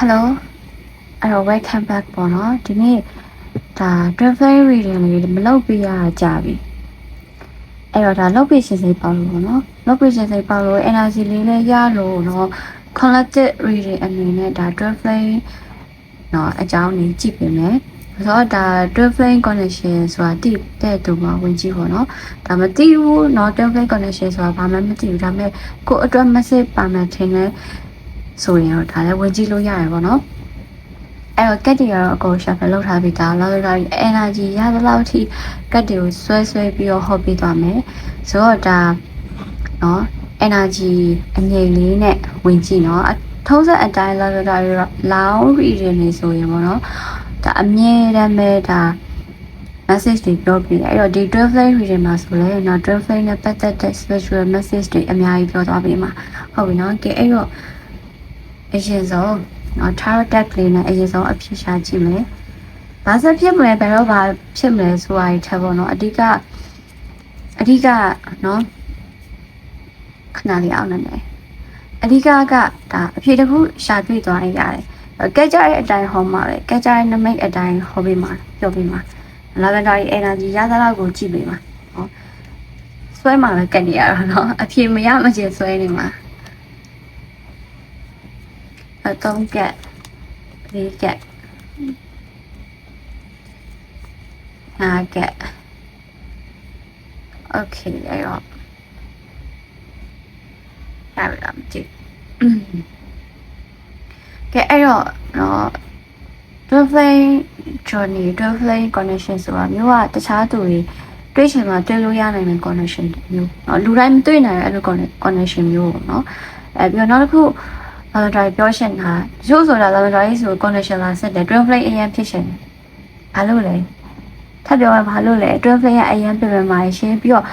Hello အဲ့တော့ welcome back ပေါ့နော်ဒီနေ့ဒါ travel reading လေးမလုပ်ပြရကြပြီအဲ့တော့ဒါလုပ်ပြရှင်စိတ်ပေါ့လို့ပေါ့နော်လုပ်ပြရှင်စိတ်ပေါ့လို့ energy လေးလည်းရလို့เนาะ collected reading အနေနဲ့ဒါ travel เนาะအကြောင်းလေးကြည့်ပြင်မယ်ဆိုတော့ဒါ travel connection ဆိုတာတိတဲ့သူမှာဝင်ကြည့်ပေါ့နော်ဒါမသိဘူးเนาะ travel connection ဆိုတာဘာမှမသိဘူးဒါပေမဲ့ကိုယ့်အတွက် message ပါမှထင်တယ် ဆိုရင်တော့ဒါလည်းဝင်ကြည့်လို့ရတယ်ပေါ့နော်အဲ့တော့ကက်တွေကတော့အကုန်ရှာဖယ်လောက်ထားပြီးသားလောက်လောက်ပြီး energy ရသလောက်ထိကက်တွေကိုဆွဲဆွဲပြီးတော့ဟော့ပေးသွားမယ်ဆိုတော့ဒါနော် energy အငြိမ်လေးနဲ့ဝင်ကြည့်နော်အထုံးစံအတိုင်းလောက်လောက်တော့လောင်း reading နေဆိုရင်ပေါ့နော်ဒါအမြဲတမ်းပဲဒါ message တွေပြောပြတယ်အဲ့တော့ဒီ12 flame reading မှာဆိုလဲနော်12 flame နဲ့ပတ်သက်တဲ့ special message တွေအများကြီးပြောသွားပေးမှာဟုတ်ပြီနော်ကဲအဲ့တော့ အရင်ဆုံးနော် tarot deck လေးနဲ့အရင်ဆုံးအဖြစ်ရှာကြည့်မယ်။ဘာဆက်ဖြစ်မလဲဘယ်တော့ဘာဖြစ်မလဲဆိုတာတွေထပ်ပေါ့နော်အဓိကအဓိကနော်ခဏလေးအောင်နေတယ်အဓိကကဒါအဖြစ်တစ်ခုရှာတွေ့သွားရင်ရတယ်။ကဲကြတဲ့အတိုင်းဟောမှာပဲကဲကြတဲ့နမိတ်အတိုင်းဟောပေးမှာပြောပေးမှာလာဗန်ဒါရီ energy ရသလောက်ကိုကြည့်ပေးမှာနော်ဆွဲမှာပဲကတ်နေရတော့နော်အဖြစ်မရမချင်ဆွဲနေမှာ အသုံးကက်လေးကက်နာကက်โอเคအဲ့တော့ရပြီလားမသိဘူးကဲအဲ့တော့နော် Dwarflame journey Dwarflame connection ဆိုတာမျိုးကတခြားသူတွေတွေ့ချင်မှတွေ့လို့ရနိုင်တဲ့ connection မျိုးเนาะလူတိုင်းမတွေ့နိုင်တဲ့အဲ့လို connection မျိုးပေါ့เนาะအဲပြီးတော့နောက်တစ်ခု lavender ပြောရှင်တာရုပ်ဆိုတာ lavender ဆို connection လာဆက်တယ် twin flame အရင်ဖြစ်ရှင်ဘာလို့လဲထပ်ပြောရဘာလို့လဲ twin flame ကအရင်ပြင်မှာရှင်းပြီးတော့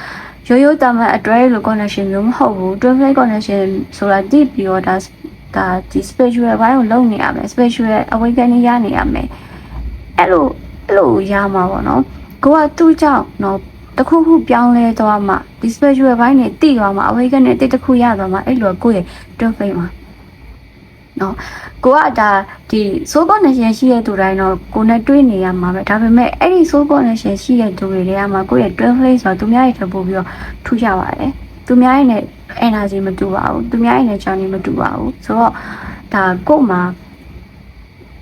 ရိုးရိုးတာမန်အတွဲလို connection မျိုးမဟုတ်ဘူး twin flame connection ဆိုတာတိပြီးတော့ဒါဒါဒီ spiritual ဘိုင်းကိုလုံနေရမယ် spiritual awakening ရနေရမယ်အဲ့လိုအဲ့လိုရမှာပေါ့နော်ကိုကသူ့ကြောင့်နော်တခုခုပြောင်းလဲသွားမှဒီ spiritual ဘိုင်းနေတိသွားမှ awakening တိတခုရသွားမှအဲ့လိုကိုယ့်ရဲ့ twin flame မှာ နော်ကိုကဒါဒီ soul connection ရှိတဲ့သူတိုင်းတော့ကိုနဲ့တွေ့နေရမှာပဲဒါပေမဲ့အဲ့ဒီ soul connection ရှိတဲ့သူတွေတွေကမှကိုယ့်ရဲ့ twin flame ဆိုတော့သူများရဲ့ထပ်ပို့ပြီးတော့ထူးကြပါတယ်သူများရဲ့နဲ့ energy မတူပါဘူးသူများရဲ့နဲ့ journey မတူပါဘူးဆိုတော့ဒါကို့မှာ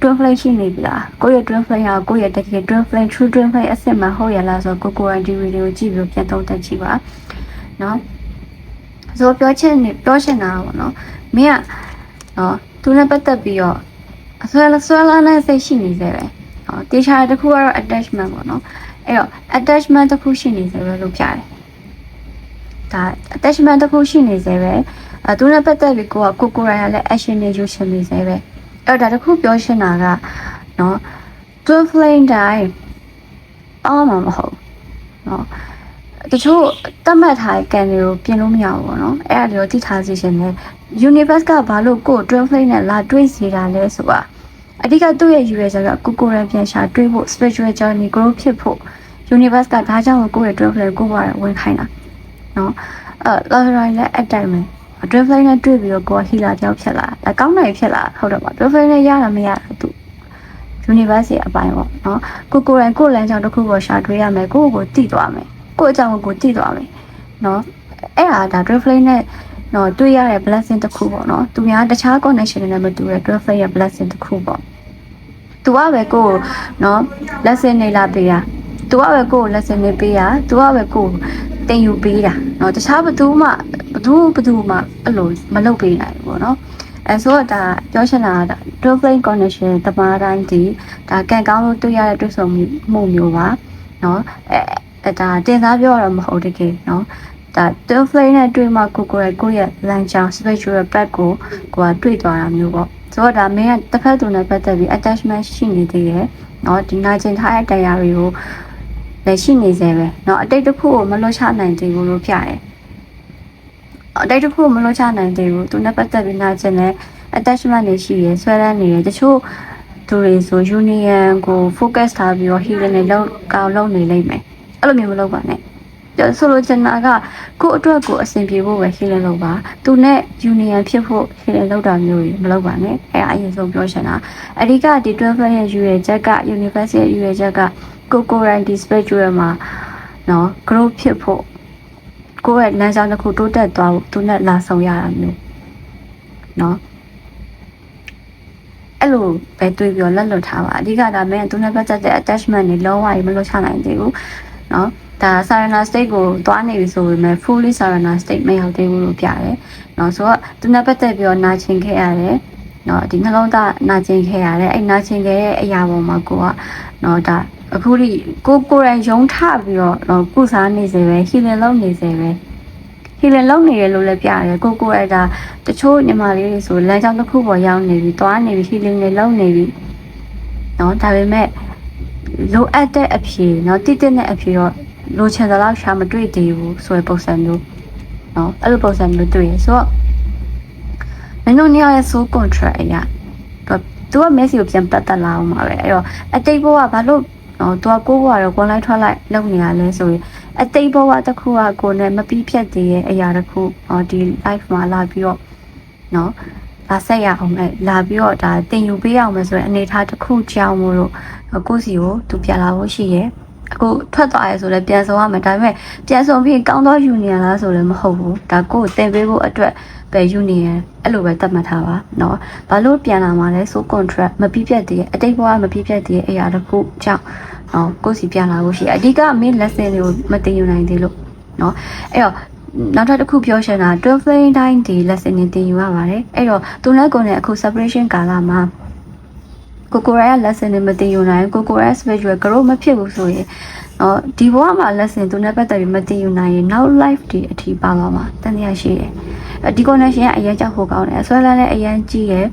twin flame ရှိနေပြီလားကိုယ့်ရဲ့ twin flame ဟာကိုယ့်ရဲ့တကယ် twin flame true twin flame အစစ်မှဟုတ်ရလားဆိုတော့ကိုကိုယ်တိုင်ဒီဗီဒီယိုကြည့်ပြီးပြန်သုံးသပ်ကြည့်ပါနော်ဆိုပြောချင်နေပြောချင်တာပေါ့နော်မင်းကနော် သူနဲ့ပတ်သက်ပြီးတော့အဆွဲဆွဲလာတဲ့စိတ်ရှိနေသေးပဲဟောတေချာတစ်ခုကတော့ attachment ပေါ့နော်အဲ့တော့ attachment တစ်ခုရှိနေသေးပဲလို့ပြတယ်ဒါ attachment တစ်ခုရှိနေသေးပဲအဲသူနဲ့ပတ်သက်ပြီးကိုကကိုကိုရိုင်းကလည်း action တွေယူရှင်နေသေးပဲအဲ့တော့ဒါတစ်ခုပြောရှင်းတာကနော် twin flame တိုင်းအော်မမဟုတ်နော်တချို့တတ်မှတ်ထားတဲ့ကန်တွေကိုပြင်လို့မရဘူးပေါ့နော်အဲ့ဒါတွေကိုသိထားစီရှင်တယ် universe ကဘာလို့ကိုယ် twin flame နဲ့လာတွေးစီတာလဲဆိုတာအဓိကသူ့ရဲ့ user ကကိုကိုရန်ပြန်ရှာတွေးဖို့ spiritual journey grow ဖြစ်ဖို့ universe ကဒါကြောင့်ကိုယ့်ရဲ့ twin flame ကိုယ်ကဝင်ခိုင်းတာနော်အဲ lottery လည်းအတိုင်းပဲ twin flame နဲ့တွေ့ပြီးတော့ကိုယ် healer ကြောက်ဖြစ်လာဒါကောင်းနိုင်ဖြစ်လာဟုတ်တယ်ပါ twin flame နဲ့ရတာမရတာသူ universe ရဲ့အပိုင်းပေါ့နော်ကိုကိုရန်ကိုလမ်းကြောင်းတစ်ခုပေါ်ရှာတွေးရမယ်ကိုယ့်ကိုတည်သွားမယ်ကိုယ့်အကြောင်းကိုတည်သွားမယ်နော်အဲ့ဒါဒါ twin flame နဲ့ နော်တွေ့ရတဲ့ blessing တစ်ခုပေါ့နော်သူများတခြား connection တွေနဲ့မတူတဲ့12 layer blessing တစ်ခုပေါ့သူကပဲကိုယ်နော် lesson နေလာပေးတာသူကပဲကိုယ် lesson နေပေးတာသူကပဲကိုယ်တင်ယူပေးတာနော်တခြားဘသူမှဘသူဘသူမှအဲ့လိုမလုပ်ပေးနိုင်ဘူးပေါ့နော်အဲဆိုတော့ဒါပြောချင်တာက dual plane connection တမားတိုင်းဒီဒါကံကောင်းလို့တွေ့ရတဲ့တွေ့ဆုံမှုမျိုးပါနော်အဲဒါတင်စားပြောရတော့မဟုတ်တကယ်နော် ဒါ twin flame နဲ့တွေ့မှကိုကိုရဲ့ကိုရဲ့လမ်းကြောင်း spiritual path ကိုကိုကတွေ့သွားတာမျိုးပေါ့ဆိုတော့ဒါမင်းကတစ်ဖက်သူနဲ့ပတ်သက်ပြီး attachment ရှိနေသေးတယ်เนาะဒီနာကျင်ထားတဲ့တရားတွေကိုလည်းရှိနေစေပဲเนาะအတိတ်တစ်ခုကိုမလွတ်ချနိုင်သေးဘူးလို့ပြတယ်အတိတ်တစ်ခုကိုမလွတ်ချနိုင်သေးဘူးသူနဲ့ပတ်သက်ပြီးနာကျင်တဲ့ attachment တွေရှိရယ်ဆွဲလန်းနေရယ်တချို့သူတွေဆို union ကို focus ထားပြီးတော့ healing နဲ့လောက်ကောင်းလုပ်နေလိမ့်မယ်အဲ့လိုမျိုးမလုပ်ပါနဲ့ ပြောဆိုလိုချင်တာကကို့အတွက်ကိုအဆင်ပြေဖို့ပဲရှင်းလင်းလုပ်ပါသူနဲ့ union ဖြစ်ဖို့ရှင်းလင်းလုပ်တာမျိုးကြီးမလုပ်ပါနဲ့အဲအရင်ဆုံးပြောချင်တာအဓိကဒီ12ရဲ့ယူရချက်က university ရဲ့ယူရချက်ကကိုကိုရိုင်းဒီ spectrum မှာနော် growth ဖြစ်ဖို့ကိုယ့်ရဲ့လမ်းကြောင်းတစ်ခုတိုးတက်သွားဖို့သူနဲ့လာဆောင်ရတာမျိုးနော်အဲ့လိုပဲတွေးပြီးတော့လက်လွတ်ထားပါအဓိကဒါမဲ့သူနဲ့ပတ်သက်တဲ့ attachment တွေလုံးဝမလွတ်ချနိုင်သေးဘူးနော် ဒါ surrender state ကိုသွားနေပြီဆိုပေမဲ့ fully surrender state မရောက်သေးဘူးလို့ပြတယ်။နော်ဆိုတော့သူနဲ့ပတ်သက်ပြီးတော့နာကျင်ခဲ့ရတယ်။နော်ဒီနှလုံးသားနာကျင်ခဲ့ရတယ်။အဲ့နာကျင်ခဲ့တဲ့အရာပေါ်မှာကိုကနော်ဒါအခုဒီကိုကိုရန်ယုံထပြီးတော့နော်ကုစားနေစေပဲ healing လုပ်နေစေပဲ။ healing လုပ်နေရလို့လည်းပြရတယ်။ကိုကိုရန်ဒါတချို့ညီမလေးတွေဆိုလမ်းကြောင်းတစ်ခုပေါ်ရောက်နေပြီ၊သွားနေပြီ healing တွေလုပ်နေပြီ။နော်ဒါပေမဲ့လိုအပ်တဲ့အဖြေနော်တိတိနဲ့အဖြေတော့ လိုချင်တဲ့လောက်ရှာမတွေ့သေးဘူးဆိုတဲ့ပုံစံမျိုးเนาะအဲ့လိုပုံစံမျိုးတွေ့ရဆိုတော့မင်းတို့နှစ်ယောက်ရဲ့ soul contract အရာတော့သူက message ကိုပြန်ပတ်သက်လာအောင်ပါပဲအဲ့တော့အတိတ်ဘဝဘာလို့နော်သူကကိုယ့်ဘဝတော့ကိုယ်လိုက်ထွက်လိုက်လုပ်နေရလဲဆိုရင်အတိတ်ဘဝတစ်ခုကကိုယ်နဲ့မပြီးဖြတ်သေးရဲ့အရာတစ်ခုဟောဒီ life မှာလာပြီးတော့နော်လာဆက်ရအောင်လေလာပြီးတော့ဒါတင်ယူပေးအောင်မယ်ဆိုရင်အနေထားတစ်ခုကြောင်းမို့လို့ကိုယ့်စီကိုသူပြန်လာဖို့ရှိရဲ့ အခုထွက်သွားရဲဆိုလည်းပြန်ဆောင်ရမယ်ဒါပေမဲ့ပြန်ဆောင်ပြီးကောင်းသော union လားဆိုလည်းမဟုတ်ဘူးဒါကိုယ်တင်ပေးဖို့အတွက်ပဲ union အဲ့လိုပဲသတ်မှတ်ထားပါเนาะဘာလို့ပြန်လာမှာလဲဆို contract မပြီးပြတ်သေးရဲ့အတိတ်ဘဝမပြီးပြတ်သေးရဲ့အရာတစ်ခုကြောင့်เนาะကိုယ်စီပြန်လာဖို့ရှိအဓိက main lesson တွေကိုမတင်ယူနိုင်သေးလို့เนาะအဲ့တော့နောက်ထပ်တစ်ခုပြောချင်တာ12 flame တိုင်းဒီ lesson တွေတင်ယူရပါတယ်အဲ့တော့သူနဲ့ကိုယ်နဲ့အခု separation ကာလမှာ ကိုကိုရဲ lesson တွေမတင်ယူနိုင်ကိုကိုရဲ spiritual grow မဖြစ်ဘူးဆိုရင်နော်ဒီဘဝမှာ lesson သူနဲ့ပတ်သက်ပြီးမတင်ယူနိုင်ရင်နောက် life ဒီအထီးပါသွားမှာတန်တရားရှိတယ်ဒီ connection ကအရင်ကြောက်ဖို့ကောင်းတယ်ဆွဲလန်းလည်းအရင်ကြီးတယ်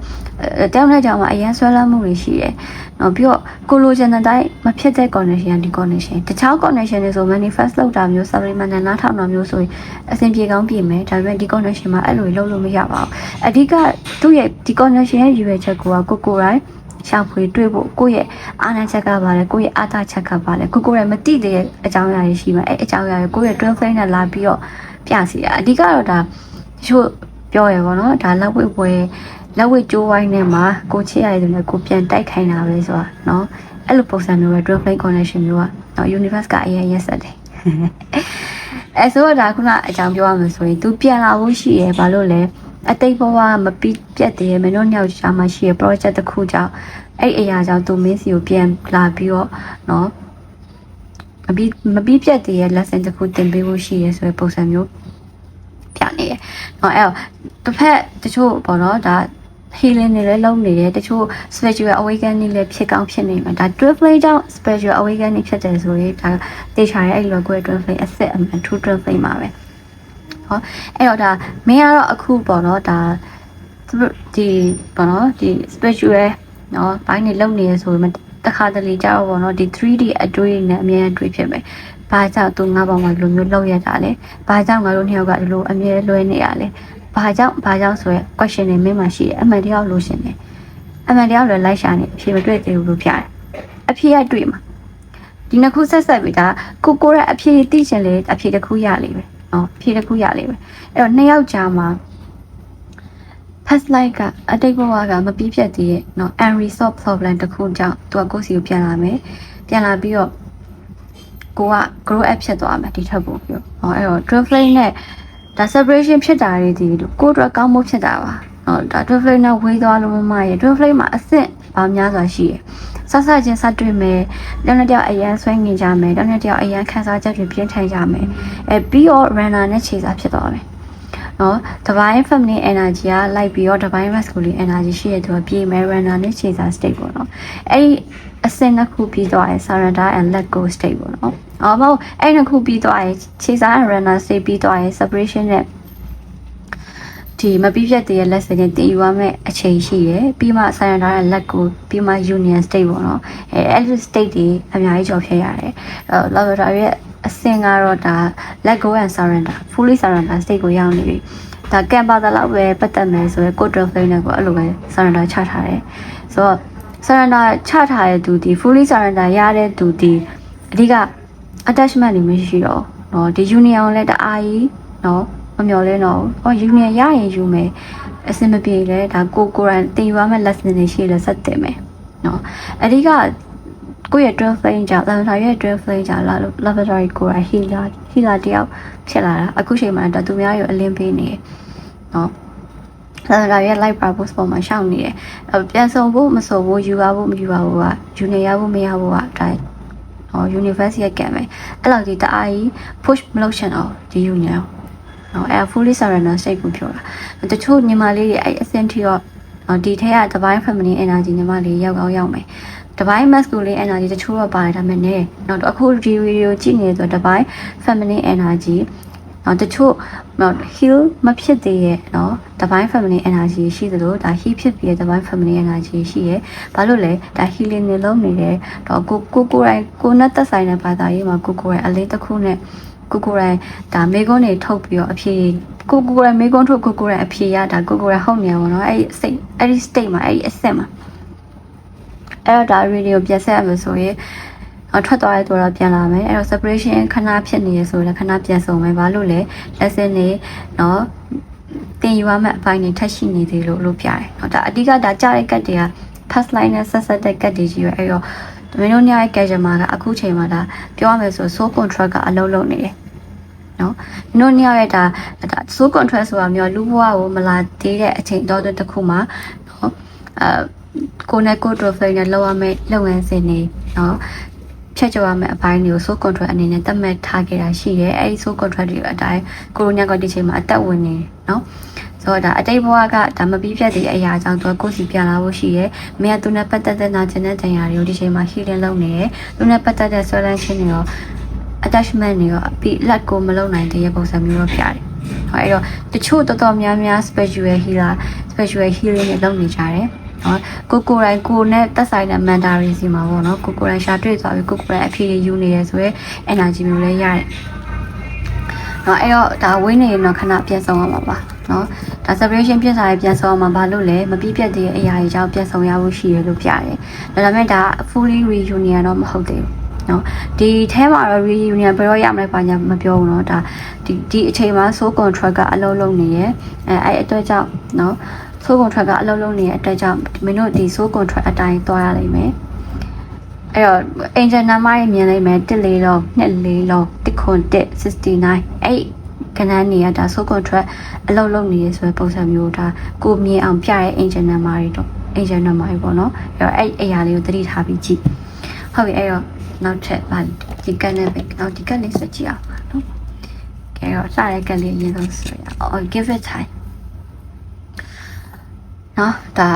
တောင်းတဲ့ကြောင်မှာအရင်ဆွဲလန်းမှုတွေရှိတယ်နော်ပြီးတော့ကိုလိုချင်တဲ့အတိုင်းမဖြစ်တဲ့ connection ဒီ connection တခြား connection တွေဆို manifest လုပ်တာမျိုး supplement နားထောင်တာမျိုးဆိုရင်အဆင်ပြေကောင်းပြေမယ်ဒါပေမဲ့ဒီ connection မှာအဲ့လိုလုပ်လို့မရပါဘူးအဓိကသူ့ရဲ့ဒီ connection ရဲ့ရည်ရွယ်ချက်ကကိုကိုရိုင်း ရှာဖွေတွေ့ဖို့ကိုယ့်ရဲ့အာဏာချက်ကပါလဲကိုယ့်ရဲ့အာသာချက်ကပါလဲကိုကိုယ်ရဲ့မတိတဲ့အကြောင်းအရာတွေရှိမှာအဲအကြောင်းအရာတွေကိုယ့်ရဲ့ twin flame နဲ့လာပြီးတော့ပြစီရအဓိကတော့ဒါချို့ပြောရပါတော့ဒါလက်ဝိပွဲလက်ဝိကျိုးဝိုင်းထဲမှာကိုချစ်ရတယ်ဆိုလည်းကိုပြန်တိုက်ခိုင်းတာပဲဆိုတာเนาะအဲ့လိုပုံစံမျိုးပဲ twin flame connection မျိုးကเนาะ universe ကအရင်ရက်ဆက်တယ်အဲဆိုတော့ဒါခုနအကြောင်းပြောရမှာဆိုရင် तू ပြန်လာဖို့ရှိရဘာလို့လဲ အတိတ်ဘဝမပြီးပြတ်တယ်မင်းတို့ညောက်ရှာမှရှိရ project တစ်ခုကြောင့်အဲ့အရာကြောင့်သူမင်းစီကိုပြန်လာပြီးတော့နော်အပြီးမပြီးပြတ်တည်းရဲ့ lesson တစ်ခုသင်ပေးဖို့ရှိရဲဆိုတဲ့ပုံစံမျိုးပြနေရယ်။နော်အဲ့တော့တစ်ဖက်တချို့ပေါ့နော်ဒါ healing တွေလည်းလုပ်နေတယ်တချို့ spiritual awakening တွေလည်းဖြစ်ကောင်းဖြစ်နေမှာဒါ twin flame ကြောင့် spiritual awakening ဖြစ်တယ်ဆိုရင်ဒါတေချာရဲ့အဲ့လိုကွဲ twin flame အစစ်အမှန် true twin flame မှာပဲ။ ဟောအဲ့တော့ဒါမင်းကတော့အခုပေါ့နော်ဒါဒီပေါ့နော်ဒီ spiritual နော်ဘိုင်းနေလုံနေရဆိုမှတခါတလေကြောက်ပေါ့နော်ဒီ 3D အတွေ့နဲ့အမြဲအတွေ့ဖြစ်မယ်။ဘာကြောင့်သူငါးပေါင်းမှာဒီလိုမျိုးလောက်ရတာလဲ။ဘာကြောင့်ငါတို့နှစ်ယောက်ကဒီလိုအမြဲလွဲနေရလဲ။ဘာကြောင့်ဘာကြောင့်ဆိုရဲ question တွေမင်းမှရှိတယ်အမှန်တရားလို့ရှင်တယ်။အမှန်တရားလည်းလိုက်ရှာနေအဖြေမတွေ့သေးဘူးလို့ပြတယ်။အဖြေရတွေ့မှာဒီနှစ်ခုဆက်ဆက်ပြီးဒါကိုကိုရဲ့အဖြေသိချင်လေအဖြေတစ်ခုရလိမ့်မယ်။ နော်အဖြေတစ်ခုရလိမ့်မယ်။အဲ့တော့နှစ်ယောက်ကြားမှာ past life ကအတိတ်ဘဝကမပြီးပြတ်သေးရဲ့เนาะ unresolved problem တစ်ခုကြောင့်သူကကိုယ့်စီကိုပြန်လာမယ်ပြန်လာပြီးတော့ကိုက grow up ဖြစ်သွားမယ်ဒီထက်ပိုပြီးတော့ဟောအဲ့တော့ twin flame နဲ့ဒါ separation ဖြစ်တာတွေဒီကိုယ့်အတွက်ကောင်းမှုဖြစ်တာပါဟောဒါ twin flame နဲ့ဝေးသွားလို့မမရဲ့ twin flame မှာအဆင့် ပေါင်းများစွာရှိရယ်ဆဆချင်းစတွေ့မယ်တယောက်နဲ့တယောက်အရန်ဆွဲငင်ကြမယ်တယောက်နဲ့တယောက်အရန်ခန်းစားချက်တွေပြင်းထန်ကြမယ်အဲပြီးတော့ runner နဲ့ခြေစားဖြစ်သွားမယ်နော် divine feminine energy ကလိုက်ပြီးတော့ divine masculine energy ရှိရတဲ့သူကပြေမယ် runner နဲ့ခြေစား state ပေါ့နော်အဲ့ဒီအစင်တစ်ခုပြီးသွားရင် surrender and let go state ပေါ့နော်အော်မဟုတ်အဲ့နှစ်ခုပြီးသွားရင်ခြေစား runner state ပြီးသွားရင် separation နဲ့ ဒီမပြီးပြတ်တဲ့ lesson တွေတင်ယူရမယ့်အချိန်ရှိရယ်ပြီးမှ surrender and let go ပြီးမှ union state ပေါ့နော်အဲအဲ့ဒီ state တွေအများကြီးကြော်ဖြတ်ရတယ်အဲ lavender ရဲ့အဆင့်ကတော့ဒါ let go and surrender fully surrender state ကိုရောက်နေပြီဒါကံပါတလောက်ပဲပတ်သက်မယ်ဆိုရင် code of faith နဲ့ကိုအဲ့လိုပဲ surrender ချထားတယ်ဆိုတော့ surrender ချထားတဲ့သူဒီ fully surrender ရတဲ့သူဒီအဓိက attachment တွေမရှိတော့နော်ဒီ union ကိုလည်းတအားကြီးနော် မမျော်လင်းတော့ဘူးဟော union ရရင်ယူမယ်အစင်မပြေလဲဒါကိုကိုရန်တင်ယူရမယ့် lesson တွေရှိလဲဆက်တင်မယ်နော်အဓိကကိုယ့်ရဲ့12 flame ကြောင့် lavender ရဲ့12 flame ကြောင့်လာလို့ lavender ကိုယ်က healer healer တယောက်ဖြစ်လာတာအခုချိန်မှာတော့သူများရောအလင်းပေးနေတယ်နော် lavender ရဲ့ light purpose ပေါ်မှာရှောက်နေတယ်အဲ့ပြန်ဆောင်ဖို့မဆောင်ဖို့ယူရဖို့မယူရဖို့ကယူနေရဖို့မရဖို့ကဒါဟော universe ရဲ့ကံပဲအဲ့လောက်ဒီတအားကြီး push မလုပ်ချင်တော့ဒီ union နော်အဲ့ fully surrender state ကိုပြောတာတချို့ညီမလေးတွေအဲ့အဆင့်ထိတော့ဒီထက်က divine feminine energy ညီမလေးရောက်ကောင်းရောက်မယ် divine masculine energy တချို့တော့ပါတယ်ဒါပေမဲ့ねနောက်တော့အခုဒီ video ကြည့်နေဆို divine feminine energy နော်တချို့နော် heal မဖြစ်သေးရဲ့နော် divine feminine energy ရှိသလိုဒါ heal ဖြစ်ပြီးရဲ့ divine feminine energy ရှိရဲ့ဘာလို့လဲဒါ healing နေလုံးနေတယ်တော့ကိုကိုကိုယ်တိုင်ကိုနဲ့သက်ဆိုင်တဲ့ဘာသာရေးမှာကိုကိုယ်တိုင်အလေးတစ်ခုနဲ့ ကိုကိုယ်တိုင်ဒါမေကွန်းတွေထုတ်ပြီးတော့အဖြေကိုကိုယ်တိုင်မေကွန်းထုတ်ကိုကိုယ်တိုင်အဖြေရဒါကိုကိုယ်တိုင်ဟုတ်နေရပါတော့အဲ့ဒီစိတ်အဲ့ဒီ state မှာအဲ့ဒီအဆင့်မှာအဲ့တော့ဒါ radio ပြတ်ဆက်ရမယ်ဆိုရင်အထွက်သွားတဲ့သူတော့ပြန်လာမယ်အဲ့တော့ separation ခဏဖြစ်နေရဆိုလည်းခဏပြန်ဆုံမယ်ဘာလို့လဲ lesson တွေเนาะတင်ယူရမယ့်အပိုင်းတွေထပ်ရှိနေသေးလို့လို့ပြရတယ်เนาะဒါအဓိကဒါကြားတဲ့ကတ်တွေက past line နဲ့ဆက်ဆက်တဲ့ကတ်တွေကြီးပဲအဲ့တော့မင်းတို့ညရဲ့ gadget မှာကအခုချိန်မှာဒါပြောရမယ်ဆို soul control ကအလုံးလုံးနေတယ် နော်မင်းတို့ညရဲ့ဒါဒါ soul control ဆိုတာမျိုးလူဘဝကိုမလာသေးတဲ့အချိန်တော့တစ်ခုမှာနော်အဲကိုနဲ့ကို trophy နဲ့လောက်ရမယ့်လုပ်ငန်းစဉ်တွေနော်ဖြတ်ကျော်ရမယ့်အပိုင်းတွေကို soul control အနေနဲ့သတ်မှတ်ထားခဲ့တာရှိတယ်အဲဒီ soul control တွေအတိုင်းကိုရိုနာကဒီချိန်မှာအသက်ဝင်နေနော်ဆိုတော့ဒါအတိတ်ဘဝကဒါမပြီးပြတ်တဲ့အရာကြောင့်သူကကိုယ်စီပြန်လာဖို့ရှိရဲ။မင်းကသူနဲ့ပတ်သက်တဲ့နာကျင်တဲ့တရားတွေကိုဒီချိန်မှာ healing လုပ်နေတယ်။သူနဲ့ပတ်သက်တဲ့ဆွဲလန်းခြင်းတွေရော attachment တွေရောအပြီးလက်ကိုမလုံနိုင်တဲ့ပုံစံမျိုးတော့ပြတယ်။ဟောအဲ့တော့တချို့တော်တော်များများ spiritual healer spiritual healing တွေလုပ်နေကြတယ်။နော်ကိုကိုယ်တိုင်ကိုနဲ့သက်ဆိုင်တဲ့ mentor တွေစီမှာပေါ့နော်ကိုကိုယ်တိုင်ရှာတွေ့သွားပြီးကိုကိုယ်တိုင်အဖြေတွေယူနေရဆိုရဲ energy မျိုးလည်းရတယ်။နော်အဲ့တော့ဒါဝင်းနေရင်တော့ခဏပြန်ဆောင်ရမှာပါနော်ဒါ separation ပြစ်စားရပြန်ဆောင်ရမှာဘာလို့လဲမပြီးပြတ်တဲ့အရာတွေကြောင့်ပြန်ဆောင်ရဖို့ရှိရလို့ပြတယ်ဒါပေမဲ့ဒါ fully reunion တော့မဟုတ်သေးဘူး နော်ဒီထဲမှာတော့ reunion ဘယ်တော့ရမလဲပါညာမပြောဘူးနော်ဒါဒီဒီအချိန်မှာ soul contract ကအလုံးလုံးနေရဲ့အဲအဲ့အတွက်ကြောင့်နော် soul contract ကအလုံးလုံးနေတဲ့အတွက်ကြောင့်မင်းတို့ဒီ soul contract အတိုင်းသွားရလိမ့်မယ်အဲ့တော့ angel number ရမြင်လိုက်မယ်1လေးလုံး2လေးလုံး1ခွန်1 69အဲ့ကဏ္ဍနေရဒါဆို contract အလုပ်လုပ်နေရဆိုတဲ့ပုံစံမျိုးဒါကိုမြင်အောင်ပြရဲ engine number တွေတော့ engine number တွေပေါ့နော်အဲ့တော့အဲ့အရာလေးကိုသတိထားပြီးကြည့်ဟုတ်ပြီအဲ့တော့ နောက်ထပ်ဗန်ဒီကတ်နဲ့ပဲနောက်ဒီကတ်လေးဆက်ကြည့်အောင်နော်ကဲတော့စရတဲ့ကတ်လေးအရင်ဆုံးဆွဲရအောင် give it time နော်ဒါ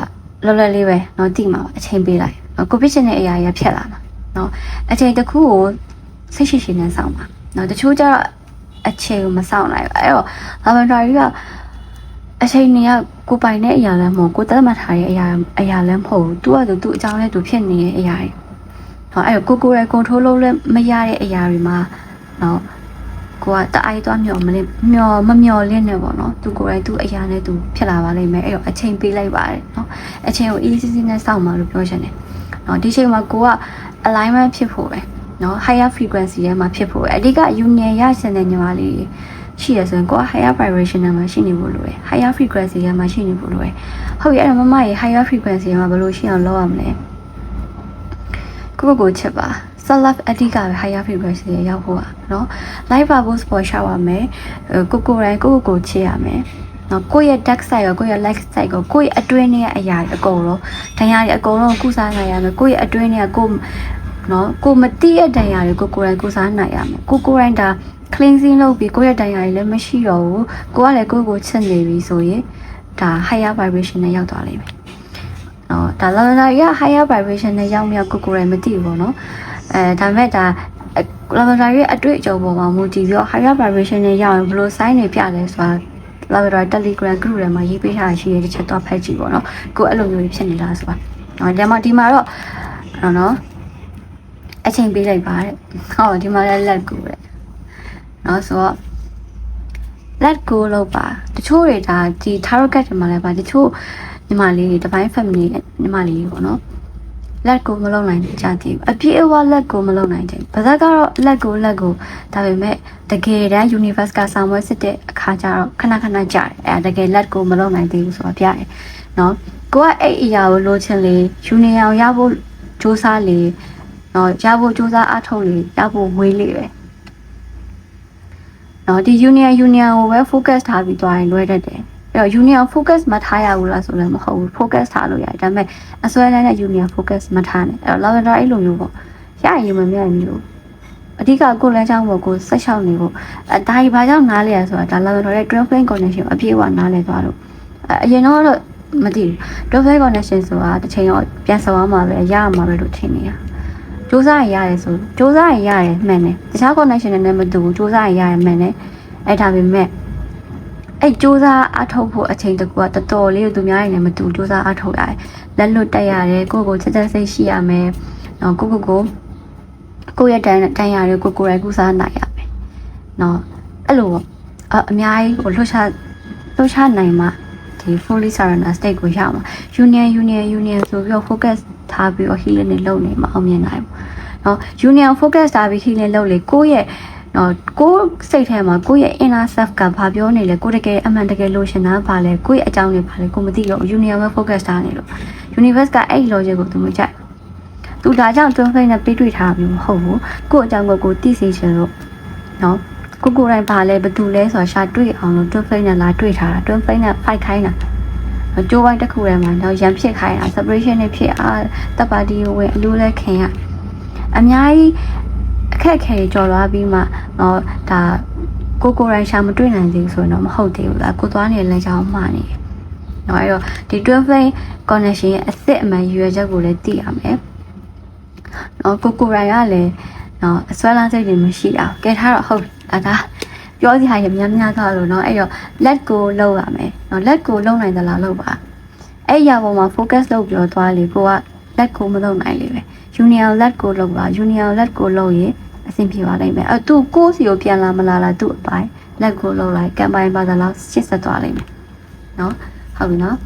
လောလောလေးပဲနော်တိမှာအချိန်ပေးလိုက်နော်ကိုဗစ်ရှင်ရဲ့အရာရဖြတ်လာမှာနော်အချိန်တစ်ခုကိုစိတ်ရှိရှိနဲ့စောင့်ပါနော်တချို့ကျတော့အချိန်ကိုမစောင့်နိုင်ဘူးအဲ့တော့ laboratory ကအချိန်နေရကိုပိုင်တဲ့အရာလည်းမဟုတ်ကိုသတ်မှတ်ထားတဲ့အရာအရာလည်းမဟုတ်ဘူး तू ကသူ့အကြောင်းနဲ့သူဖြစ်နေတဲ့အရာတွေ နော်အဲ့ကိုကိုယ်ရယ် control လုပ်လို့မရတဲ့အရာတွေမှာနော်ကိုကတအားသွားမျောမလင်းမျောမမျောလင်းနေပေါ့နော်သူကိုယ်တိုင်သူ့အရာနဲ့သူဖြစ်လာပါလိမ့်မယ်အဲ့တော့အချိန်ပေးလိုက်ပါတယ်နော်အချိန်ကိုအေးစစ်စစ်နဲ့စောင့်ပါလို့ပြောချင်တယ်နော်ဒီချိန်မှာကိုက alignment ဖြစ်ဖို့ပဲနော် higher frequency ထဲမှာဖြစ်ဖို့ပဲအဓိက union ရရှင်တဲ့ညီမလေးတွေရှိရဆိုရင်ကိုက higher vibration ထဲမှာရှိနေဖို့လိုတယ် higher frequency ထဲမှာရှိနေဖို့လိုတယ်ဟုတ်ရဲ့အဲ့တော့မမရေ higher frequency ထဲမှာဘယ်လိုရှိအောင်လုပ်ရမလဲ ကိုကိုကိုချစ်ပါ self love အဓိကပဲ higher frequency ရရောက်ဖို့อ่ะเนาะ live purpose ပေါ်ရှောက်ရမယ်ကိုကိုတိုင်းကိုကိုကိုချစ်ရမယ်နော်ကိုယ့်ရဲ့ dark side ကိုကိုယ့်ရဲ့ light side ကိုကိုယ့်ရဲ့အတွင်းထဲကအရာတွေအကုန်လုံးဒဏ်ရာတွေအကုန်လုံးကုစားနိုင်ရမယ်ကိုယ့်ရဲ့အတွင်းထဲကကိုနော်ကိုမတိတဲ့ဒဏ်ရာတွေကိုကိုယ်တိုင်ကုစားနိုင်ရမယ်ကိုကိုယ်တိုင်ဒါ cleansing လုပ်ပြီးကိုယ့်ရဲ့ဒဏ်ရာတွေလည်းမရှိတော့ဘူးကိုကလည်းကိုယ့်ကိုချစ်နေပြီဆိုရင်ဒါ higher vibration နဲ့ရောက်သွားလိမ့်မယ် နော်ဒါ lavender ရ higher vibration နဲ့ရောက်မြောက်ကိုကိုယ်တိုင်မသိဘူးပေါ့နော်အဲဒါမဲ့ဒါ lavender ရဲ့အတွေ့အကြုံပေါ်မှာမူတည်ပြီးတော့ higher vibration နဲ့ရောက်ရင်ဘယ်လို sign တွေပြလဲဆိုတာ lavender telegram group ထဲမှာရေးပေးထားရှိတဲ့တစ်ချက်တော့ဖတ်ကြည့်ပေါ့နော်ကိုအဲ့လိုမျိုးဖြစ်နေတာဆိုတာနော်ဒီမှာဒီမှာတော့နော်အချိန်ပေးလိုက်ပါတဲ့ဟောဒီမှာလည်းလက်ကိုတဲ့နော်ဆိုတော့ let go လို့ပါတချို့တွေဒါဒီ tarot card တွေမှာလည်းပါတချို့ ညီမလေးတွေ divine family ညီမလေးတွေပေါ့နော်လက်ကိုမလုံနိုင်ကြသေးဘူးအပြည့်အဝလက်ကိုမလုံနိုင်သေးဘူးဘာသာကတော့လက်ကိုလက်ကိုဒါပေမဲ့တကယ်တမ်း universe ကဆောင်ရွက်စစ်တဲ့အခါကျတော့ခဏခဏကြာတယ်အဲတကယ်လက်ကိုမလုံနိုင်သေးဘူးဆိုတာပြတယ်နော်ကိုကအဲ့အရာကိုလိုချင်လေယူနီယံရဖို့စူးစမ်းလေနော်ရဖို့စူးစမ်းအထောက်လေရဖို့ဝေးလေပဲနော်ဒီ union union ကိုပဲ focus ထားပြီးသွားရင်လွယ်တတ်တယ် အဲ့တော့ union focus မထားရဘူးလားဆိုလည်းမဟုတ်ဘူး focus ထားလို့ရတယ်ဒါပေမဲ့အစွဲလန်းတဲ့ union focus မထားနဲ့အဲ့တော့ lavender အဲ့လိုမျိုးပေါ့ရရင်မမြတ်မျိုးအဓိကကိုလန်းချောင်းပေါ်ကိုဆက်ချောင်းနေဖို့အဲဒါကြီးဘာကြောင့်နားလဲရဆိုတာဒါ lavender ရဲ့ twin flame connection အပြည့်အဝနားလဲသွားလို့အဲအရင်တော့မသိဘူး twin flame connection ဆိုတာတစ်ချိန်တော့ပြန်ဆောင်အောင်မှာပဲရအောင်မှာပဲလို့ထင်နေတာစူးစမ်းရရတယ်ဆိုစူးစမ်းရရတယ်မှန်တယ်တခြား connection တွေနဲ့မတူဘူးစူးစမ်းရရတယ်မှန်တယ်အဲ့ဒါပေမဲ့ အဲ့စူးစမ်းအထုတ်ဖို့အချိန်တကူကတော်တော်လေးသူများရင်လည်းမတူစူးစမ်းအထုတ်ရတယ်လက်လွတ်တက်ရတယ်ကိုကိုချက်ချက်စိတ်ရှိရမယ်နော်ကိုကိုကိုကိုရဲ့တန်းတန်းရတယ်ကိုကိုရိုင်းကုစားနိုင်ရမယ်နော်အဲ့လိုအအများကြီးဟိုလှုပ်ရှားလှုပ်ရှားနိုင်မှာဒီ fully surrender state ကိုရောက်မှာ union union union ဆိုပြီးတော့ focus ထားပြီးတော့ healing တွေလုပ်နေမှာအောင်မြင်နိုင်မှာနော် union focus ထားပြီး healing လုပ်လေကိုယ့်ရဲ့ နော်ကိုယ်စိတ်ထဲမှာကိုယ့်ရဲ့ inner self ကဘာပြောနေလဲကိုယ်တကယ်အမှန်တကယ်လို့ရှင်တာဘာလဲကိုယ့်ရဲ့အကြောင်းတွေဘာလဲကိုမသိတော့ union ပဲ focus ထားနေလို့ universe ကအဲ့ဒီ logic ကိုသူမကြိုက်သူဒါကြောင့် twin flame နဲ့ပေးတွေ့ထားတာမျိုးမဟုတ်ဘူးကိုယ့်အကြောင်းကိုကိုသိစေချင်လို့နော်ကိုကိုယ်တိုင်ဘာလဲဘယ်သူလဲဆိုတာရှာတွေ့အောင်လို့ twin flame နဲ့လာတွေ့ထားတာ twin flame နဲ့ fight ခိုင်းတာကြိုးပိုင်းတစ်ခုထဲမှာတော့ရန်ဖြစ်ခိုင်းတာ separation နဲ့ဖြစ်အားတပ်ပါတီဝင်အလိုလဲခင်ရအများကြီး အခက်ခဲကြော်သွားပြီးမှတော့ဒါကိုကိုယ်တိုင်ရှာမတွေ့နိုင်သေးဘူးဆိုရင်တော့မဟုတ်သေးဘူးလားကိုသွားနေတဲ့လမ်းကြောင်းမှားနေတယ်။နော်အဲ့တော့ဒီ twin flame connection ရဲ့အစ်စ်အမှန်ရွယ်ချက်ကိုလည်းသိရမယ်။နော်ကိုကိုရိုင်ကလည်းနော်အစွဲလန်းစိတ်တွေမရှိတာ။ကဲထားတော့ဟုတ်ဒါဒါပြောစီဟာရများများကားလို့နော်အဲ့တော့ let go လုပ်ရမယ်။နော် let go လုပ်နိုင်သလားလုပ်ပါ။အဲ့ရပေါ်မှာ focus လုပ်ပြောသွားလေကိုက let go မလုပ်နိုင်လေပဲ။ union let go လုပ်ပါ union let go လုပ်ရင် အဆင်ပြေပါလိမ့်မယ်အဲသူကိုယ့်စီကိုပြန်လာမလာလားသူ့အပိုင်းလက်ကိုလှုပ်လိုက်ကံပိုင်းပါသလားရှစ်ဆက်သွားလိမ့်မယ်နော်ဟုတ်ပြီနော်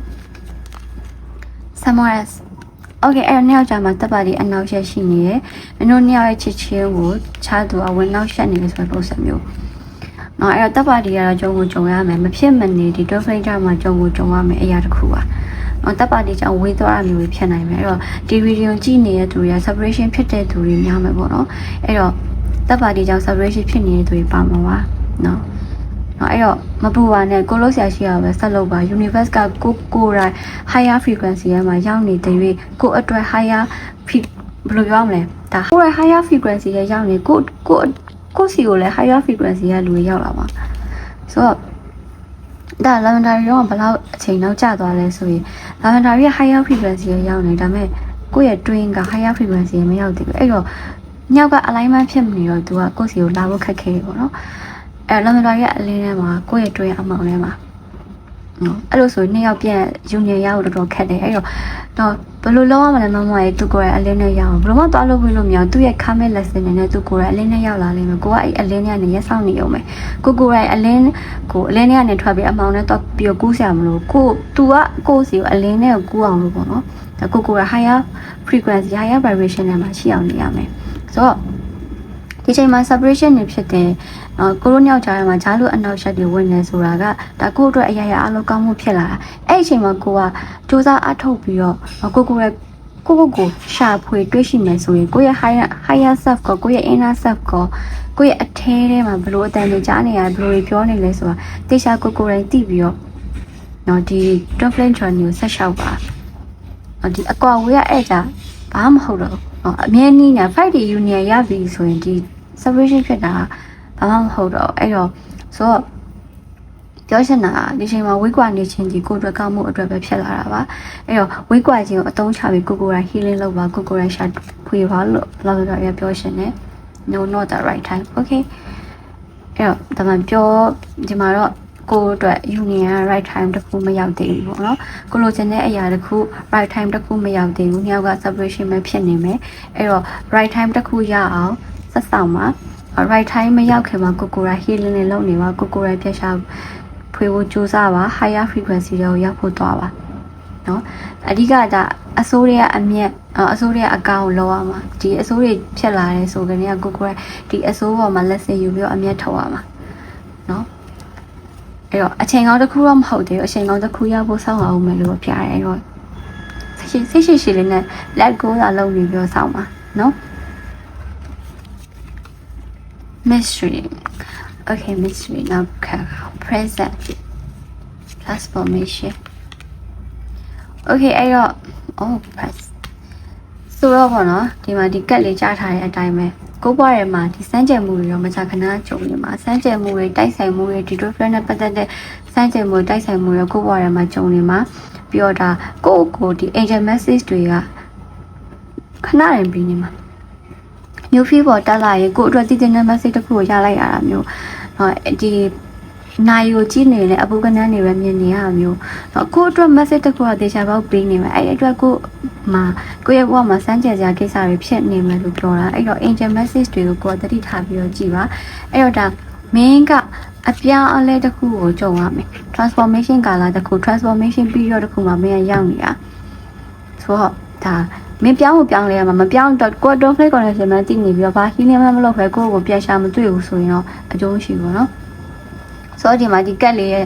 somewhere else okay အဲ့နှစ်ယောက်ကြာမှာတပ်ပါတီအနောက်ရက်ရှိနေတယ်မင်းတို့နှစ်ယောက်ရဲ့ချစ်ချင်းကိုခြားသူအဝင်နောက်ရှက်နေတယ်ဆိုတဲ့ပုံစံမျိုးနော်အဲ့တော့တပ်ပါတီကတော့ဂျုံကိုဂျုံရမယ်မဖြစ်မနေဒီ twin flame ကြမှာဂျုံကိုဂျုံရမယ်အရာတစ်ခုပါနော်တပ်ပါတီကြောင့်ဝေးသွားတာမျိုးဖြစ်နိုင်မယ်အဲ့တော့ဒီဗီဒီယိုကြည့်နေတဲ့သူတွေက separation ဖြစ်တဲ့သူတွေများမယ်ပေါ့နော်အဲ့တော့ တပ်ပါတီကြောင့် separation ဖြစ်နေတဲ့သူတွေပါမှာပါနော်နော်အဲ့တော့မပူပါနဲ့ကိုလို့ဆရာရှိရပဲဆက်လုပ်ပါ universe ကကိုကိုရိုင်း higher frequency ထဲမှာရောက်နေတဲ့၍ကိုအတွက် higher ဘယ်လိုပြောရမလဲဒါကိုရိုင်း higher frequency ရဲ့ရောက်နေကိုကိုကိုစီကိုလည်း higher frequency ရဲ့လူတွေရောက်လာပါဆိုတော့ဒါ lavender ရောဘယ်လောက်အချိန်နောက်ကျသွားလဲဆိုရင် lavender ရဲ့ higher frequency ရဲ့ရောက်နေဒါပေမဲ့ကိုယ့်ရဲ့ twin က higher frequency မရောက်သေးဘူးအဲ့တော့ ညောက်က alignment ဖြစ်မနေတော့ तू ကကိုယ့်စီကိုလာဖို့ခက်ခဲတယ်ပေါ့နော်အဲ lavender ရဲ့အလင်းထဲမှာကိုယ့်ရဲ့ twin အမောင်ထဲမှာနော်အဲ့လိုဆိုနှစ်ယောက်ပြန် union ရဖို့တော်တော်ခက်တယ်အဲ့တော့တော့ဘယ်လိုလုပ်ရမလဲမမရဲ့သူကိုယ်ရဲ့အလင်းနဲ့ရအောင်ဘယ်လိုမှသွားလို့ဝင်လို့မရဘူးသူရဲ့ karmic lesson နဲ့သူကိုယ်ရဲ့အလင်းနဲ့ရောက်လာလိမ့်မယ်ကိုကအဲ့အလင်းနဲ့ကနေရက်ဆောင်နေအောင်မယ်ကိုကိုယ်ရဲ့အလင်းကိုအလင်းနဲ့ကနေထွက်ပြီးအမောင်နဲ့တော့ပြီးတော့ကူးဆရာမလို့ကို तू ကကိုယ်စီကိုအလင်းနဲ့ကိုကူးအောင်လို့ပေါ့နော်ဒါကိုကိုယ်ရဲ့ higher frequency higher vibration နဲ့မှာရှိအောင်နေရမယ် ဆိုတော့ဒီချိန်မှာ separation တွေဖြစ်တယ်။နော်ကိုရိုးညောက်ကြားထဲမှာဂျားလူအနောက်ရှက်တွေဝင်နေဆိုတာကဒါကိုယ့်အတွက်အရာရာအလုံးကောင်းမှုဖြစ်လာတာ။အဲ့ဒီအချိန်မှာကိုကစူးစမ်းအထောက်ပြီးတော့ကိုကိုရဲ့ကိုကိုကိုရှာဖွေတွေ့ရှိမယ်ဆိုရင်ကိုရဲ့ higher higher self ကိုကိုရဲ့ inner self ကိုကိုရဲ့အထဲထဲမှာဘလို့အတန်တွေကြားနေရဘလို့ပြောနေလဲဆိုတာတေချာကိုကိုတိုင်းသိပြီးတော့နော်ဒီ twin flame journey ကိုဆက်လျှောက်ပါ။နော်ဒီအကွာဝေးရအဲ့ကြဘာမှမဟုတ်တော့ဘူး။နော် အမြဲနည်းနဲ့ fight the union ရပြီဆိုရင်ဒီ separation ဖြစ်တာဘာမှမဟုတ်တော့အဲ့တော့ဆိုတော့ပြောချင်တာဒီချိန်မှာဝိကွာနေခြင်းဒီကိုယ်အတွက်ကောင်းမှုအတွက်ပဲဖြစ်လာတာပါအဲ့တော့ဝိကွာခြင်းကိုအသုံးချပြီးကိုကိုယ်တိုင် healing လုပ်ပါကိုကိုယ်တိုင်ရှာဖွေပါလို့လောက်တော့ရပြောရှင်တယ် no not the right time okay အဲ့တော့ဒါမှပြောဒီမှာတော့ ကိုအတွက် union right time တခုမရောက်သေးဘူးပေါ့နော်ကိုလိုချင်တဲ့အရာတခု right time တခုမရောက်သေးဘူးညောက်က separation ပဲဖြစ်နေမယ်အဲ့တော့ right time တခုရအောင်ဆက်ဆောင်ပါ right time မရောက်ခင်မှာကိုကိုရာ healing နဲ့လုပ်နေပါကိုကိုရာပြတ်ရှာဖွေဖို့ကြိုးစားပါ higher frequency တွေကိုရောက်ဖို့သွားပါနော်အဓိကဒါအစိုးရကအမျက်အော်အစိုးရအကောင်ကိုလောက်ရမှာဒီအစိုးရဖြစ်လာတယ်ဆိုကြတဲ့ကိုကိုယ်ဒီအစိုးပေါ်မှာလက်စင်ယူပြီးတော့အမျက်ထုတ်ရမှာနော် အဲ့တော့အချိန်ကောင်းတစ်ခုတော့မဟုတ်သေးဘူးအချိန်ကောင်းတစ်ခုရောက်ဖို့စောင့်အောင်မယ်လို့ပြရတယ်အဲ့တော့စိတ်ရှိစိတ်ရှိရှိလေးနဲ့ let go လာလုပ်နေပြီးတော့စောင့်ပါနော် mystery okay mystery now present transformation okay အဲ့တော့ oh press ဆိုတော့ပေါ့နော်ဒီမှာဒီကက်လေးကြားထားတဲ့အတိုင်းပဲ ကိုပွားရဲမှာဒီစမ်းကြယ်မှုတွေရောမကြာခဏကြုံနေမှာစမ်းကြယ်မှုတွေတိုက်ဆိုင်မှုတွေဒီ different နဲ့ပတ်သက်တဲ့စမ်းကြယ်မှုတိုက်ဆိုင်မှုတွေကိုပွားရဲမှာကြုံနေမှာပြီးတော့ဒါကိုယ့်ကိုယ်ဒီ angel message တွေကခဏရင်ပြီးနေမှာ new feel ပေါ်တက်လာရင်ကိုယ့်အတွက်တည်တဲ့ message တစ်ခုကိုရလိုက်ရတာမျိုးเนาะဒီနိုင်ကိုကြည့်နေလေအပူကနန်းနေပဲမြင်နေရမျိုးเนาะကိုယ့်အတွက် message တစ်ခုကတေချာပေါက်ပေးနေမယ်အဲ့ဒီအတွက်ကို မှာကိုယ့်ရဲ့ဘဝမှာစမ်းကြယ်စရာကိစ္စတွေဖြစ်နေမယ်လို့ပြောတာအဲ့တော့ angel message တွေကိုကိုယ်ကတတိထားပြီးတော့ကြည်ပါအဲ့တော့ဒါမင်းကအပြောင်းအလဲတစ်ခုကိုကြုံရမယ် transformation ကာလတစ်ခု transformation period တစ်ခုမှာမင်းရောက်နေတာဆိုတော့ဒါမင်းပြောင်းကိုပြောင်းလဲရမှာမပြောင်းတော့ကိုယ် don't play connection မှတည်နေပြီးတော့ဘာ healing မှမလုပ်ခဲကိုယ့်ကိုပြန်ရှာမတွေ့ဘူးဆိုရင်တော့အကျိုးရှိဘူးเนาะဆိုတော့ဒီမှာဒီကက်လေးရဲ့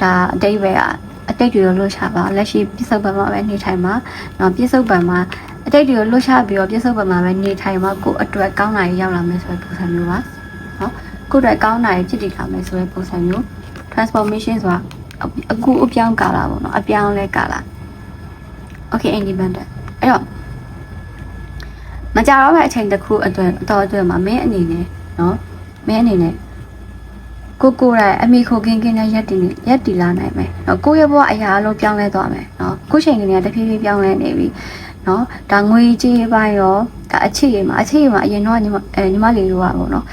ဒါအတိတ်ပဲက အတိတ်တွေကိုလွတ်ချပါလက်ရှိပြစ္ဆုတ်ပံမှာပဲနေထိုင်ပါနော်ပြစ္ဆုတ်ပံမှာအတိတ်တွေကိုလွတ်ချပြီးတော့ပြစ္ဆုတ်ပံမှာပဲနေထိုင်ပါကိုအတွက်ကောင်းတာရောက်လာမယ်ဆိုတဲ့ပုံစံမျိုးပါနော်ကိုအတွက်ကောင်းတာဖြစ်တည်လာမယ်ဆိုတဲ့ပုံစံမျိုး transformation ဆိုတာအခုအပြောင်းကာလာပေါ့နော်အပြောင်းလဲကာလာ okay independent အဲ့တော့မကြတော့တဲ့အချိန်တစ်ခုအတွက်အတော်အတွက်မှာမင်းအနေနဲ့နော်မင်းအနေနဲ့ ကိုကိုယ်တိုင်အမိခိုကင်းကင်းနဲ့ရက်တည်ရက်တည်လာနိုင်မယ်နော်ကိုယ့်ရဲ့ဘဝအရာအလုံးပြောင်းလဲသွားမယ်နော်ခုချိန်ကလေးကတဖြည်းဖြည်းပြောင်းလဲနေပြီနော်ဒါငွေကြေးပိုင်းရောအခြေရမှာအခြေရမှာအရင်တော့ညီမအဲညီမလေးတို့ကပေါ့နော်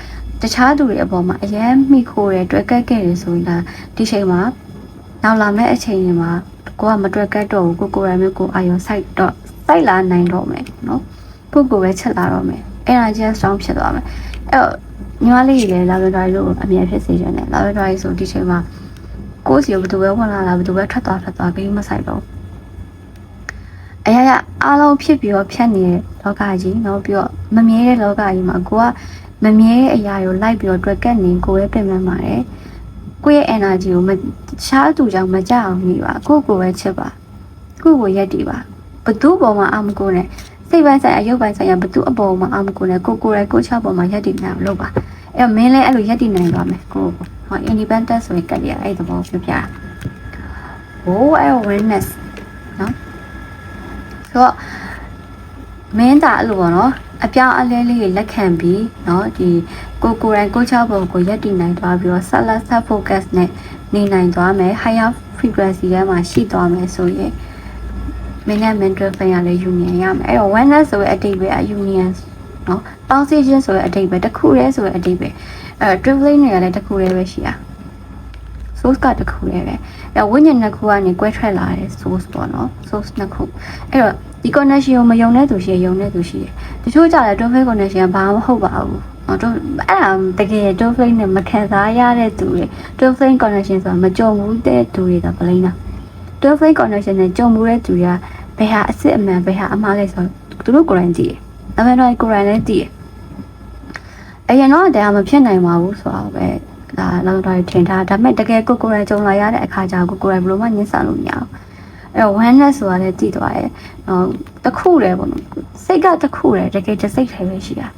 တခြားသူတွေအပေါ်မှာအရင်မိခိုးတယ်တွေ့ကက်ခဲ့တယ်ဆိုရင်ဒါဒီချိန်မှာနောက်လာမယ့်အချိန်တွေမှာကိုကမတွေ့ကက်တော့ဘူးကိုကိုရမ်းမဲ့ကိုအာယုံစိုက်တော့စိုက်လာနိုင်တော့မယ်နော်ကိုကိုပဲချက်လာတော့မယ်အဲ့ဒါ just strong ဖြစ်သွားမယ်အဲ့တော့ ညီမလေးကြီးလည်း laboratory လို့အမြဲဖြစ်စေချင်တယ် laboratory ဆိုဒီချိန်မှာကိုယ့်စီကိုဘယ်သူပဲဝင်လာတာဘယ်သူပဲထွက်သွားထွက်သွားပြီးမဆိုင်တော့အရာရအားလုံးဖြစ်ပြီးတော့ဖြတ်နေတဲ့လောကကြီးနော်ပြီးတော့မမြဲတဲ့လောကကြီးမှာကိုကမမြဲတဲ့အရာကိုလိုက်ပြီးတော့တွေ့ကက်နေကိုရဲ့ပြင်ပမှာတယ်ကိုယ့်ရဲ့ energy ကိုမရှားသူကြောင့်မကြအောင်နေပါကိုကိုပဲချစ်ပါကိုကိုရက်တည်ပါဘသူ့ပုံမှာအမကိုနဲ့ စိတ်ပိုင်းဆိုင်ရာရုပ်ပိုင်းဆိုင်ရာဘသူအပေါ်မှာအမကိုနဲ့ကိုကိုယ်ရိုက်ကိုချပေါ်မှာရက်တည်နိုင်အောင်လုပ်ပါအဲ့တော့မင်းလည်းအဲ့လိုရက်တည်နိုင်ပါမယ်ကိုကိုဟော independent ဆိုရင်ကတည်းကအဲ့ဒီသဘောပြပြဟိုအဲ့ awareness နော်ဆိုတော့မင်းသားအဲ့လိုပေါ့နော်အပြောင်းအလဲလေးတွေလက်ခံပြီးเนาะဒီကိုကိုရိုင်းကိုချောပုံကိုရက်တည်နိုင်သွားပြီးတော့ set let set focus နဲ့နေနိုင်သွားမယ် higher frequency ထဲမှာရှိသွားမယ်ဆိုရင် မင်းနဲ့ mental fan ကလည်း union ရမယ်အဲ့တော့ oneness ဆိုတဲ့အတိတ်ပဲအ union နော်ပေါင်းစည်းခြင်းဆိုတဲ့အတိတ်ပဲတစ်ခုတည်းဆိုတဲ့အတိတ်ပဲအဲ traveling တွေကလည်းတစ်ခုတည်းပဲရှိတာ source ကတစ်ခုတည်းပဲအဲဝိညာဉ်နှစ်ခုကနေကွဲထွက်လာတဲ့ source ပေါ့နော် source နှစ်ခုအဲ့တော့ဒီ connection ကိုမယုံတဲ့သူရှိရယုံတဲ့သူရှိရတချို့ကြတယ် traveling connection ကဘာမှမဟုတ်ပါဘူးအော်တော့အဲ့ဒါတကယ် traveling နဲ့မခံစားရတဲ့သူတွေ traveling connection ဆိုတာမကြုံဘူးတဲ့သူတွေတော့ blame တာ twin flame connection နဲ့ကြုံမှုတဲ့သူတွေကဘယ်ဟာအစ်စ်အမှန်ဘယ်ဟာအမှားလဲဆိုတော့သူတို့ကိုယ်တိုင်ကြည့်တယ်အမှန်တော့ကိုယ်တိုင်လည်းကြည့်တယ်အရင်တော့တရားမဖြစ်နိုင်ပါဘူးဆိုတော့ပဲဒါလောက်တော့ထင်ထားဒါပေမဲ့တကယ်ကိုကိုယ်တိုင်ကြုံလာရတဲ့အခါကျကိုကိုယ်တိုင်ဘယ်လိုမှညှင်းဆန်လို့မရဘူးအဲ့တော့ oneness ဆိုတာလည်းကြည့်သွားတယ်ဟိုတခုတည်းပေါ့နော်စိတ်ကတခုတည်းတကယ်တစိတ်ထဲပဲရှိတာ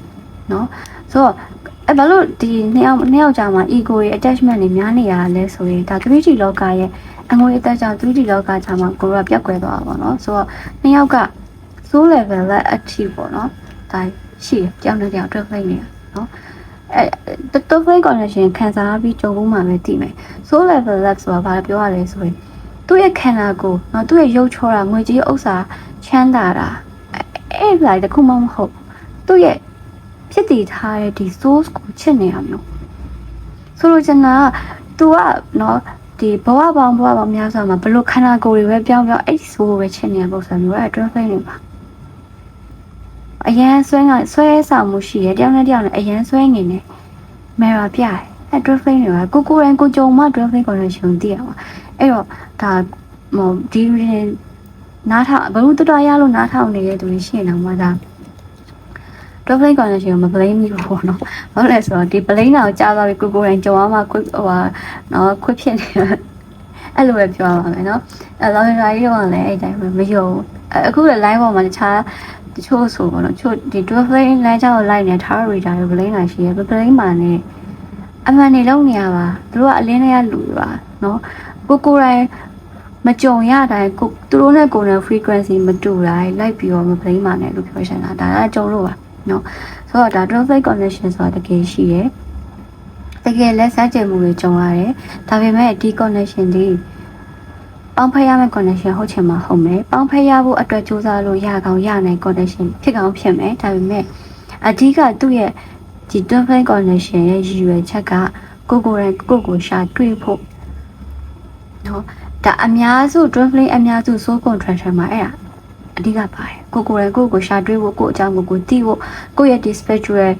နော်ဆိုတော့အဲ့ဘာလို့ဒီနှစ်ယောက်နှစ်ယောက်ကြာမှာ ego ရဲ့ attachment တွေများနေရလဲဆိုရင်ဒါ 3D လောကရဲ့ အငွေအသက်ကြောင့် 3D လောကကြာမှာကိုယ်ကပြတ်ကွယ်သွားတာပေါ့နော်ဆိုတော့နှစ်ယောက်က soul level လက်အထိပေါ့နော်ဒါရှိတယ်ကြောင်တဲ့ကြောင်တွက်လိုက်နေတာနော်အဲတော့ frame connection ခံစားပြီးကြုံဖို့မှပဲတည်မယ် soul level လက်ဆိုတာဘာပြောရလဲဆိုရင်သူ့ရဲ့ခန္ဓာကိုယ်နော်သူ့ရဲ့ရုပ်ချောတာငွေကြီးဥစ္စာချမ်းသာတာအဲ့အဲ့လိုက်တခုမှမဟုတ်သူ့ရဲ့ဖြစ်တည်ထားတဲ့ဒီ source ကိုချစ်နေရမျိုးဆိုလိုချင်တာက तू ကနော် ဒီဘဝပေါင်းဘဝပေါင်းများစွာမှာဘလို့ခန္ဓာကိုယ်တွေပဲပြောင်းပြောင်းအဲ့ soul ကိုပဲချစ်နေတဲ့ပုံစံမျိုးအဲ့ twin flame တွေပါအရန်ဆွဲကဆွဲဆောင်မှုရှိတယ်တယောက်နဲ့တယောက်နဲ့အရန်ဆွဲနေတယ်မယ်ရာပြတယ်အဲ့ twin flame တွေကကိုကိုယ်တိုင်ကိုကြုံမှ twin flame connection သိရမှာအဲ့တော့ဒါဟိုဒီနားထောင်ဘလို့တော်တော်ရလို့နားထောင်နေတဲ့သူတွေရှိနေတော့မှဒါ drop plane connection ကိုမ blame ဘူးပေါ့နော်။ဘာလို့လဲဆိုတော့ဒီ plane ကိုကြားသွားပြီးကိုကိုယ်တိုင်ကြုံရမှာ quick ဟိုဟာနော် quick ဖြစ်နေတယ်အဲ့လိုပဲပြောရမှာပဲနော်။အဲ့လောင်ရာကြီးတော့လည်းအဲ့တိုင်းပဲမယုံဘူးအဲ့အခုလည်း line ပေါ်မှာတခြားတချို့ဆိုပေါ့နော်။ချို့ဒီ drop plane လမ်းကြောင်းကိုလိုက်နေ tower reader တွေ plane လာရှိရယ် plane မှာねအမှန်နေလုံးနေရပါသူတို့ကအလင်းတွေကလူတွေပါနော်ကိုကိုယ်တိုင်မကြုံရတိုင်းကိုသူတို့နဲ့ကိုယ်နဲ့ frequency မတူတိုင်းလိုက်ပြီးတော့မ blame ပါနဲ့လို့ပြောချင်တာဒါကကြုံလို့ပါ နော်ဆိုတော့ဒါ traffic connection ဆိုတာတကယ်ရှိရယ်တကယ်လက်စားကြမှုတွေကြုံရတယ်ဒါပေမဲ့ဒီ connection ဒီပေါင်းဖက်ရမယ့် connection ဟုတ်ချင်မှာဟုတ်မယ်ပေါင်းဖက်ရဖို့အတွက်စူးစမ်းလို့ရကောင်းရနိုင် connection ဖြစ်ကောင်းဖြစ်မယ်ဒါပေမဲ့အဓိကသူ့ရဲ့ဒီ traffic connection ရဲ့ရည်ရွယ်ချက်ကကိုကိုယ်တိုင်ကိုကိုယ်ရှာတွေ့ဖို့နော်ဒါအများစု traveling အများစု soul contraction မှာအဲ့ဒါ အဓိကပါတယ်ကိုကိုယ်တိုင်ကိုကိုယ်ရှာတွေ့ဖို့ကိုယ့်အကြောင်းကိုကိုယ်သိဖို့ကိုယ့်ရဲ့ ဒီ spiritual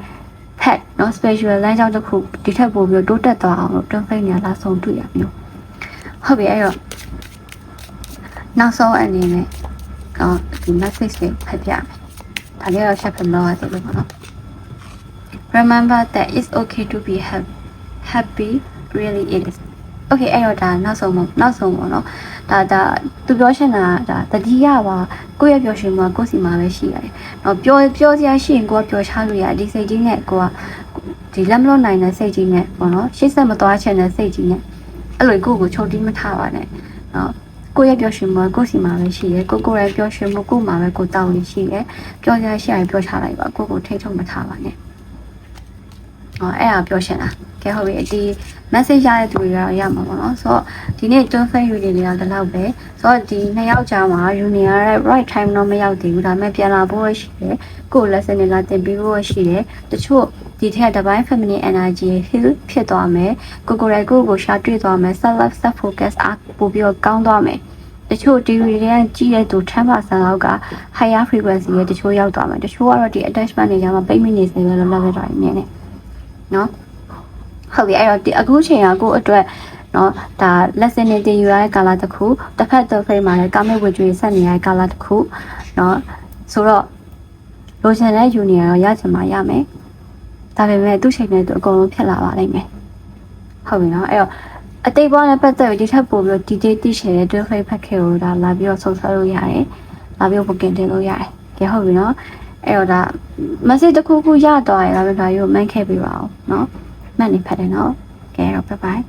path เนาะ spiritual လမ်းကြောင်းတစ်ခုဒီထက်ပိုပြီးတော့တိုးတက်သွားအောင်လို့ traveling ညာလာဆုံးတွေ့ရမျိုးဟုတ်ပြီအဲ့တော့နောက်ဆုံးအနေနဲ့အော်ဒီ message လေးဖတ်ပြမယ်ဒါလေးတော့ချက်ပြမလို့ရတယ်လို့ပေါ့နော် remember that it's okay to be happy happy really it is okay အဲ့တော့ဒါနောက်ဆုံးပေါ့နောက်ဆုံးပေါ့နော် ဒါဒါသူပြောချင်တာကဒါတတိယပါကိုယ့်ရဲ့ပျော်ရွှင်မှုကကိုယ့်စီမှာပဲရှိရတယ်။တော့ပြောပြောစရာရှိရင်ကိုကပျော်ချလို့ရတယ်ဒီစိတ်ကြီးနဲ့ကိုကဒီလက်မလွတ်နိုင်တဲ့စိတ်ကြီးနဲ့ပေါ့နော်ရှေ့ဆက်မသွားချင်တဲ့စိတ်ကြီးနဲ့အဲ့လိုကိုယ့်ကိုချုပ်တီးမထားပါနဲ့။နော်ကိုယ့်ရဲ့ပျော်ရွှင်မှုကကိုယ့်စီမှာပဲရှိရဲကိုကိုယ်ရဲ့ပျော်ရွှင်မှုကိုယ်မှာပဲကိုယ်တောင်းနေရှိရဲပြောစရာရှိရင်ပြောချလိုက်ပါကိုယ့်ကိုထိတ်ထုတ်မထားပါနဲ့။ဟောအဲ့ဒါပြောချင်တာ ကဲဟုတ်ပြီဒီ message ရတဲ့သူတွေကတော့ရမှာပေါ့နော်ဆိုတော့ဒီနေ့ twin fan reading တွေကဒီလောက်ပဲဆိုတော့ဒီနှစ်ယောက်ကြားမှာ union ရတဲ့ right time တော့မရောက်သေးဘူးဒါပေမဲ့ပြန်လာဖို့ရှိတယ်ကိုယ် lesson တွေလာသင်ပေးဖို့ရှိတယ်တချို့ဒီထက်တပိုင်း feminine energy heal ဖြစ်သွားမယ်ကိုကိုယ်တိုင်ကိုယ့်ကိုရှာတွေ့သွားမယ် self love self focus အားပို့ပြီးတော့ကောင်းသွားမယ်တချို့ theory တွေကကြီးတဲ့သူ10%လောက်က higher frequency ရဲ့တချို့ရောက်သွားမယ်တချို့ကတော့ဒီ attachment တွေကြောင့်ပိတ်မိနေစေပဲလို့ level တွေနေနေနော် ဟုတ်ပြီအဲ့တော့အခုချိန်ကကို့အတွက်နော်ဒါ lesson တွေတင်ယူရတဲ့ကာလတစ်ခုတစ်ဖက်တစ်ဖက်မှာလည်းကာမိတ်ဝင်ကျွေးဆက်နေရတဲ့ကာလတစ်ခုနော်ဆိုတော့လိုချင်တဲ့ union ရောရချင်မှရမယ်ဒါပေမဲ့သူ့ချိန်နဲ့သူအကုန်လုံးဖြစ်လာပါလိမ့်မယ်ဟုတ်ပြီနော်အဲ့တော့အတိတ်ဘဝနဲ့ပတ်သက်ပြီးဒီထက်ပိုပြီး detail သိချင်တဲ့ twin flame pack ကိုဒါလာပြီးတော့စုံစမ်းလို့ရတယ်လာပြီးတော့ booking တင်လို့ရတယ်ကဲဟုတ်ပြီနော်အဲ့တော့ဒါ message တစ်ခုခုရသွားရင်ဒါပဲဒါရို့မှန်းခဲ့ပြပါအောင်နော် ဖတ်တယ်နော်ကဲတော့ bye bye